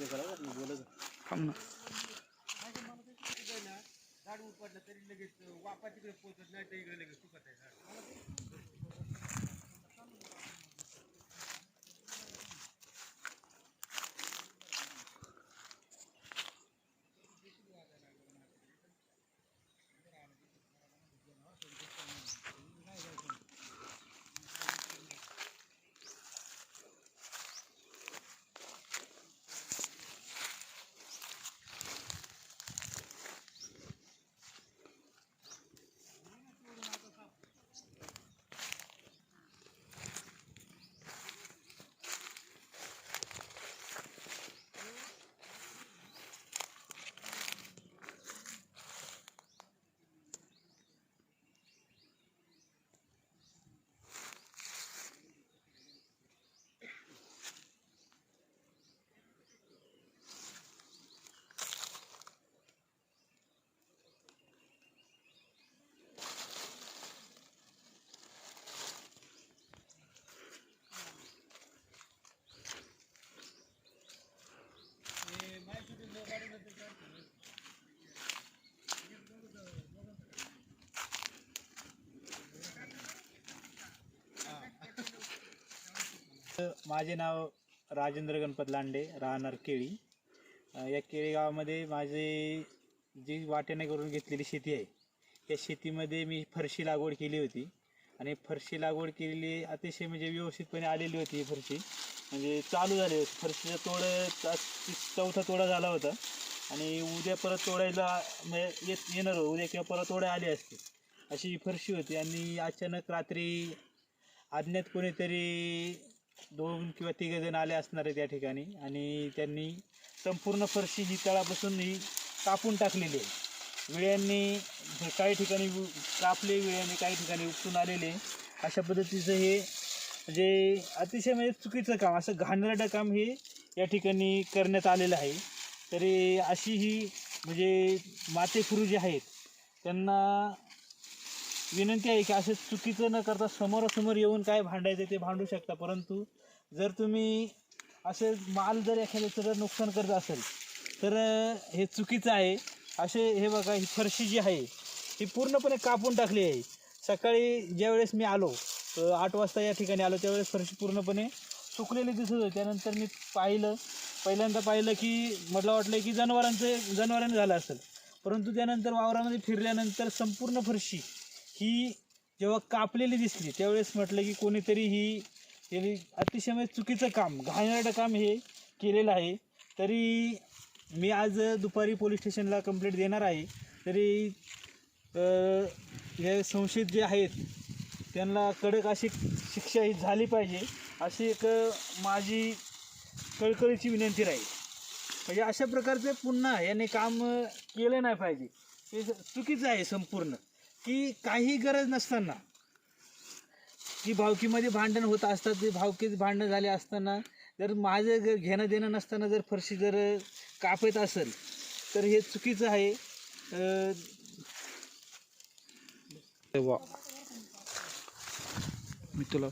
थांब ना. वापा तिकडे पोहोचत नाही तर इकडे लगेच चुकत आहे माझे नाव राजेंद्र गणपत लांडे राहणार केळी. या केळी गावामध्ये माझे जी वाट्याने करून घेतलेली शेती आहे त्या शेतीमध्ये मी फरशी लागवड केली होती. आणि फरशी लागवड केलेली अतिशय म्हणजे व्यवस्थितपणे आलेली होती ही फरशी. म्हणजे चालू झाली होती. फरशीचा तोड चौथा तोडा झाला होता. आणि उद्या परत तोडायला म्हणजे येत येणार हो उद्या किंवा परत तोडा आली असते. अशी ही फरशी होती. आणि अचानक रात्री अज्ञात कोणीतरी दोन किंवा तिघ जण आले असणार आहे त्या ठिकाणी. आणि त्यांनी संपूर्ण फरशी ही तळापासून ही कापून टाकलेली आहे. विळ्यांनी काही ठिकाणी कापले विळ्यांनी काही ठिकाणी उपटून आलेले अशा पद्धतीचं हे म्हणजे अतिशय म्हणजे चुकीचं काम असं घाणेरडं काम हे या ठिकाणी करण्यात आलेलं आहे. तरी अशी ही म्हणजे मातेपुरू जे आहेत त्यांना विनंती आहे की असं चुकीचं न करता समोरासमोर येऊन काय भांडायचं ते भांडू शकता. परंतु जर तुम्ही असे माल जर एखाद्याचं जर नुकसान करत असेल तर हे चुकीचं आहे. असे हे बघा ही फरशी जी आहे ही पूर्णपणे कापून टाकली आहे. सकाळी ज्यावेळेस मी आलो आठ वाजता या ठिकाणी आलो त्यावेळेस फरशी पूर्णपणे सुकलेली दिसत होती. त्यानंतर मी पाहिलं पहिल्यांदा पाहिलं की मला वाटलं की जनावरांचं जनावरांनी झालं असेल. परंतु त्यानंतर वावरामध्ये फिरल्यानंतर संपूर्ण फरशी ही जेव्हा कापलेली दिसली त्यावेळेस म्हटलं की कोणीतरी ही अतिशय म्हणजे चुकीचं काम घाणेरडं काम हे केलेलं आहे. तरी मी आज दुपारी पोलीस स्टेशनला कंप्लेंट देणार आहे. तरी हे संशयित जे आहेत त्यांना कडक अशी शिक्षा ही झाली पाहिजे अशी एक माझी कळकळीची विनंती राहील. म्हणजे अशा प्रकारचे पुन्हा याने काम केलं नाही पाहिजे. हे चुकीचं आहे संपूर्ण. की काही गरज नसताना की भावकीमध्ये भांडण होत असतात ते भावकीत भांडण झाले असताना जर माझं जर घेणं देणं नसताना जर फरशी जर कापत असेल तर हे चुकीचं आहे. वा. मी तुला